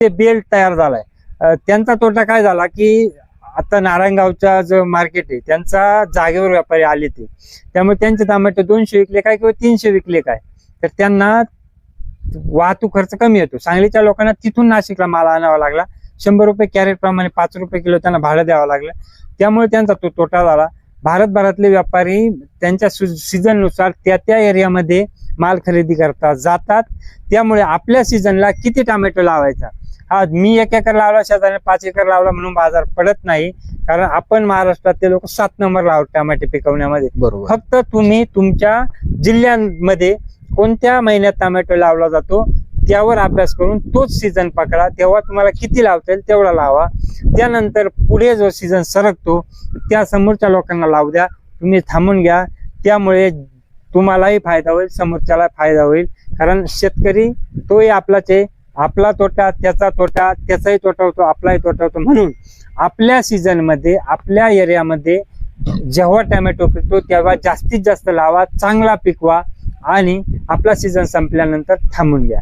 ते बेल्ट तयार झालाय. त्यांचा तोटा काय झाला की आता नारायणगावचा जो मार्केट आहे त्यांचा जागेवर व्यापारी आले ते. त्यामुळे त्यांचे टमाटे दोनशे विकले काय किंवा तीनशे विकले काय? तर त्यांना वाहतूक खर्च कमी येतो. सांगलीच्या लोकांना तिथून नाशिकला माल आणावा लागला. शंभर रुपये कॅरेट प्रमाणे पाच रुपये किलो त्यांना भाडं द्यावं लागलं. त्यामुळे त्यांचा तो तोटा झाला. भारतभरातले व्यापारी त्यांच्या सीझननुसार त्या त्या एरियामध्ये माल खरेदी करतात जातात. त्यामुळे आपल्या सीझनला किती टोमॅटो लावायचा? हा मी एक एकर लावला शेजारी पाच एकर लावला म्हणून बाजार पडत नाही. कारण आपण महाराष्ट्रातले लोक सात नंबर लावत टमाटे पिकवण्यामध्ये. बरोबर. फक्त तुम्ही तुमच्या जिल्ह्यांमध्ये कोणत्या महिन्यात टोमॅटो लावला जातो त्यावर अभ्यास करून तोच सीझन पकडा. तेव्हा तुम्हाला किती लावता येईल तेवढा लावा. त्यानंतर पुढे जो सीझन सरकतो त्या समोरच्या लोकांना लावू द्या. तुम्ही थांबून घ्या. त्यामुळे तुम्हालाही फायदा होईल समोरच्याला फायदा होईल. कारण शेतकरी तोही आपलाच आहे. आपला तोटा त्याचा तोटा त्याचाही तोटा होतो आपलाही तोटा होतो. म्हणून आपल्या सीझनमध्ये आपल्या एरियामध्ये जेव्हा टॅमॅटो पिकतो तेव्हा जास्तीत जास्त लावा चांगला पिकवा आणि आपला सीझन संपल्यानंतर थांबून घ्या.